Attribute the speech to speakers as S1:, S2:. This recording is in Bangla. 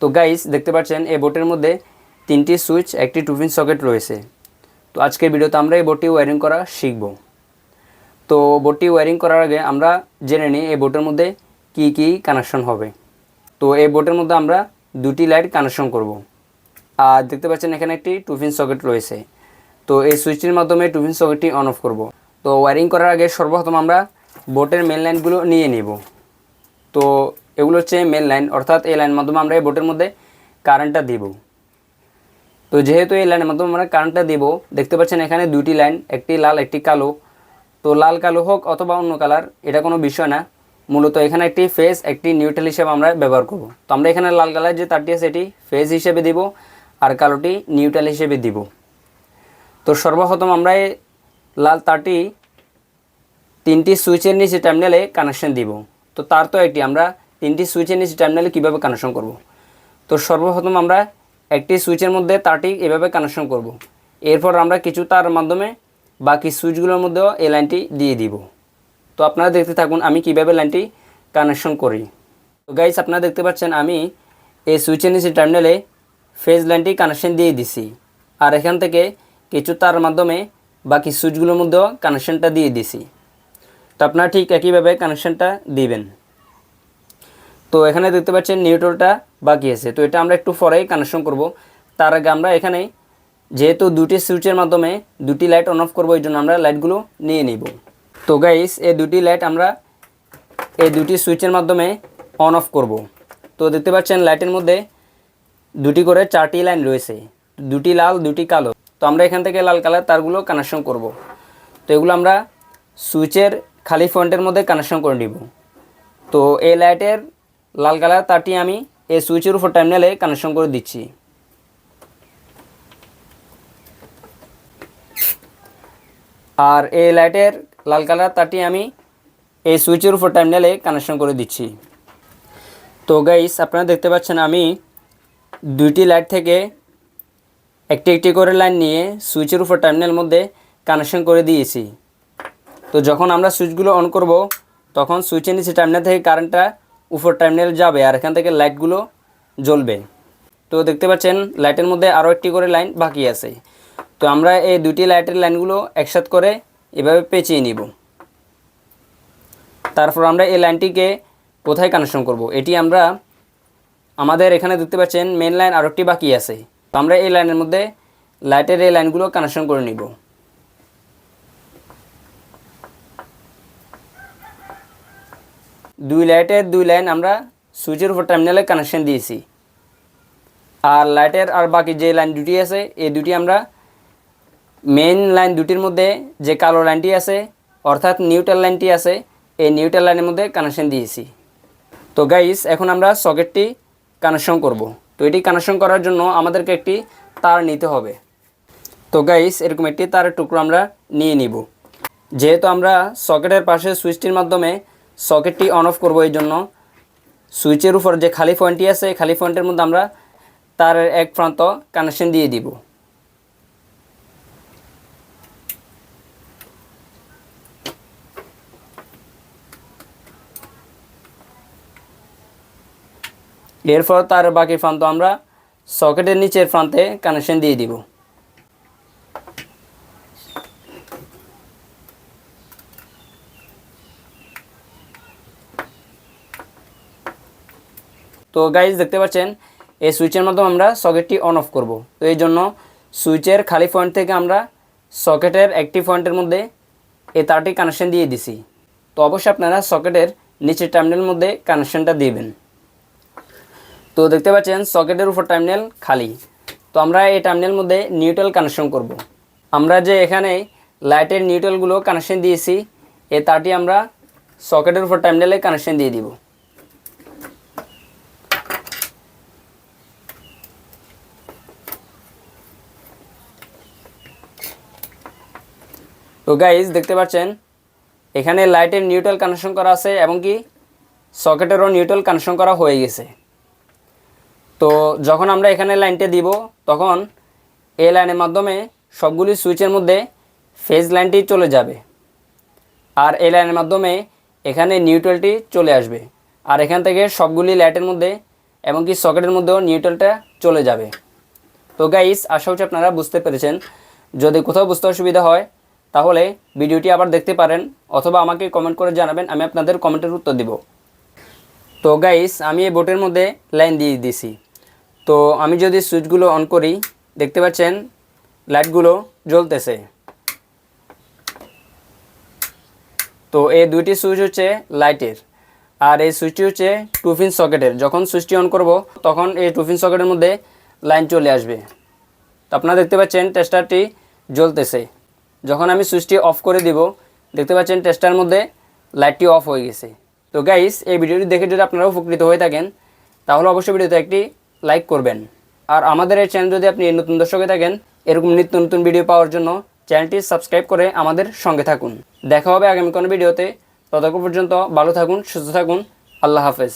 S1: তো গাইস দেখতে পাচ্ছেন, এই বোর্ডের মধ্যে তিনটি সুইচ একটি টুফিন সকেট রয়েছে। তো আজকের ভিডিওতে আমরা এই বোর্ডটি ওয়ারিং করা শিখব। তো বোর্ডটি ওয়ারিং করার আগে আমরা জেনে নিই এই বোর্ডের মধ্যে কি কি কানেকশন হবে। তো এই বোর্ডের মধ্যে আমরা দুটি লাইট কানেকশন করব। আর দেখতে পাচ্ছেন, এখানে একটি টুফিন সকেট রয়েছে। তো এই সুইচটির মাধ্যমে টুফিন সকেটটি অন অফ করব। তো ওয়ারিং করার আগে সর্বপ্রথম আমরা বোর্ডের মেন লাইনগুলো নিয়ে নিব। তো এগুলো হচ্ছে মেন লাইন অর্থাৎ এই লাইনের মাধ্যমে আমরা এই বোর্ডের মধ্যে কারেন্টটা দিব। তো যেহেতু এই লাইনের মাধ্যমে আমরা কারেন্টটা দিব, দেখতে পাচ্ছেন এখানে দুটি লাইন একটি লাল, একটি কালো। তো লাল, কালো হোক অথবা অন্য কালার এটা কোনো বিষয় না। মূলত এখানে একটি ফেস একটি নিউট্রাল হিসেবে আমরা ব্যবহার করব। তো আমরা এখানে লাল, কালার যে তারটি আছে, এটি ফেস হিসেবে দিব আর কালোটি নিউট্রাল হিসেবে দিব। তো সর্বপ্রথম আমরা এই লাল তারটি তিনটি সুইচের নিচে টার্মিনালে কানেকশন দিব। তো তার তো একটি, আমরা তিনটি সুইচের নিচে টার্মিনালে কীভাবে কানেকশন করব? তো সর্বপ্রথম আমরা একটি সুইচের মধ্যে তারটি এভাবে কানেকশন করব। এরপর আমরা কিছু তার মাধ্যমে বাকি সুইচগুলোর মধ্যেও এই লাইনটি দিয়ে দিব। তো আপনারা দেখতে থাকুন, আমি কীভাবে লাইনটি কানেকশন করি। তো গাইস আপনারা দেখতে পাচ্ছেন, আমি এই সুইচের নিচে টার্মিনালে ফেজ লাইনটি কানেকশন দিয়ে দিছি। আর এখান থেকে কিছু তার মাধ্যমে বাকি সুইচগুলোর মধ্যেও কানেকশনটা দিয়ে দিছি। তো আপনারা ঠিক একইভাবে কানেকশনটা দিবেন। তো এখানে দেখতে পাচ্ছেন নিউট্রালটা বাকি আছে। তো এটা আমরা একটু পরেই কানেকশন করব। তার আগে আমরা এখানে যেহেতু দুটি সুইচের মাধ্যমে দুটি লাইট অন অফ করব এই জন্য আমরা লাইটগুলো নিয়ে নিব। তো গাইস এই দুটি লাইট আমরা এই দুটি সুইচের মাধ্যমে অন অফ করব। তো দেখতে পাচ্ছেন লাইটের মধ্যে দুটি করে চারটি লাইন রয়েছে। দুটি লাল, দুটি কালো। তো আমরা এখান থেকে লাল কালার তারগুলো কানেকশন করব। তো এগুলো আমরা সুইচের খালি ফ্রন্টের মধ্যে কানেকশন করে নিব। তো এই লাইটের লাল কালার তারটি আমি এই সুইচের উপর টার্মিনালে কানেকশন করে দিচ্ছি। আর এই লাইটের লাল কালার তারটি আমি এই সুইচের উপর টার্মিনালে কানেকশন করে দিচ্ছি। তো গাইস আপনারা দেখতে পাচ্ছেন আমি দুইটি লাইট থেকে একটি একটি করে লাইন নিয়ে সুইচের উপর টার্মিনাল মধ্যে কানেকশন করে দিয়েছি। তো যখন আমরা সুইচগুলো অন করব, তখন সুইচের নিচে টার্মিনাল থেকে কারেন্টটা উপর টার্মিনাল যাবে আর এখান থেকে লাইটগুলো জ্বলবে। তো দেখতে পাচ্ছেন লাইটের মধ্যে আরও একটি করে লাইন বাকি আছে। তো আমরা এই দুটি লাইটের লাইনগুলো একসাথ করে এভাবে পেঁচিয়ে নিব। তারপর আমরা এই লাইনটিকে কোথায় কানেকশন করব? এটি আমরা আমাদের এখানে দেখতে পাচ্ছেন মেন লাইন আরও একটি বাকি আছে। তো আমরা এই লাইনের মধ্যে লাইটের এই লাইনগুলো কানেকশন করে নিব। দুই লাইটের দুই লাইন আমরা সুইচের উপর টার্মিনালে কানেকশন দিয়েছি। আর লাইটের আর বাকি যে লাইন দুটি আছে, এই দুটি আমরা মেইন লাইন দুটির মধ্যে যে কালো লাইনটি আছে, অর্থাৎ নিউট্রাল লাইনটি আছে, এই নিউট্রাল লাইনের মধ্যে কানেকশন দিয়েছি। তো গাইস এখন আমরা সকেটটি কানেকশন করব। তো এটি কানেকশন করার জন্য আমাদেরকে একটি তার নিতে হবে। তো গাইস এরকম একটি তারের টুকরো আমরা নিয়ে নিব। যেহেতু আমরা সকেটের পাশে সুইচটির মাধ্যমে সকেটটি অন অফ করব এই জন্য। সুইচের উপর যে খালি পয়েন্টটি আছে, এই খালি পয়েন্টের মধ্যে আমরা তার এক প্রান্ত কানেকশন দিয়ে দিব। এরপর তার বাকি প্রান্ত আমরা সকেটের নিচের প্রান্তে কানেকশন দিয়ে দিব। তো গাইজ দেখতে পাচ্ছেন, এই সুইচের মাধ্যমে আমরা সকেটটি অন অফ করব। তো এই জন্য সুইচের খালি পয়েন্ট থেকে আমরা সকেটের একটি পয়েন্টের মধ্যে এই তারটি কানেকশন দিয়ে দিছি। তো অবশ্যই আপনারা সকেটের নিচের টার্মিনালের মধ্যে কানেকশনটা দিবেন। তো দেখতে পাচ্ছেন, সকেটের উপর টার্মিনাল খালি। তো আমরা এই টার্মিনাল মধ্যে নিউট্রাল কানেকশন করব। আমরা যে এখানে লাইটের নিউট্রালগুলো কানেকশন দিয়েছি এ তারটি আমরা সকেটের উপর টার্মিনালে কানেকশন দিয়ে দিব। তো গাইজ দেখতে পাচ্ছেন, এখানে লাইটের নিউট্রাল কানেকশন করা আছে এবং কি সকেটেরও নিউট্রাল কানেকশন করা হয়ে গেছে। তো যখন আমরা এখানে লাইনটা দিব, তখন এই লাইনের মাধ্যমে সবগুলি সুইচের মধ্যে ফেজ লাইনটি চলে যাবে। আর এই লাইনের মাধ্যমে এখানে নিউট্রালটি চলে আসবে। আর এখান থেকে সবগুলি লাইটের মধ্যে এমনকি সকেটের মধ্যেও নিউট্রালটা চলে যাবে। তো গাইস আশা হচ্ছে আপনারা বুঝতে পেরেছেন। যদি কোথাও বুঝতে অসুবিধা হয় তাহলে ভিডিওটি আবার দেখতে পারেন অথবা আমাকে কমেন্ট করে জানাবেন, আমি আপনাদের কমেন্টের উত্তর দিব। তো গাইস আমি এই বোটের মধ্যে লাইন দিয়ে দিছি। তো আমি যদি সুইচগুলো অন করি, দেখতে পাচ্ছেন লাইটগুলো জ্বলতেছে। তো এই দুইটি সুইচ হচ্ছে লাইটের আর এই সুইচটি হচ্ছে টুফিন সকেটের যখন সুইচটি অন করব, তখন এই টুফিন সকেটের মধ্যে লাইন চলে আসবে। তো আপনারা দেখতে পাচ্ছেন টেস্টারটি জ্বলতেছে। যখন আমি সুইচটি অফ করে দিব, দেখতে পাচ্ছেন টেস্টার মধ্যে লাইটটি অফ হয়ে গেছে। তো গাইস এই ভিডিওটি দেখে যদি আপনারা উপকৃত হয়ে থাকেন, তাহলে অবশ্যই ভিডিওতে একটি লাইক করবেন। আর আমাদের এই চ্যানেল যদি আপনি নতুন দর্শক থাকেন, এরকম নিত্য নতুন ভিডিও পাওয়ার জন্য চ্যানেলটি সাবস্ক্রাইব করে আমাদের সঙ্গে থাকুন। দেখা হবে আগামী কোনো ভিডিওতে ততক্ষণ পর্যন্ত ভালো থাকুন, সুস্থ থাকুন। আল্লাহ হাফেজ।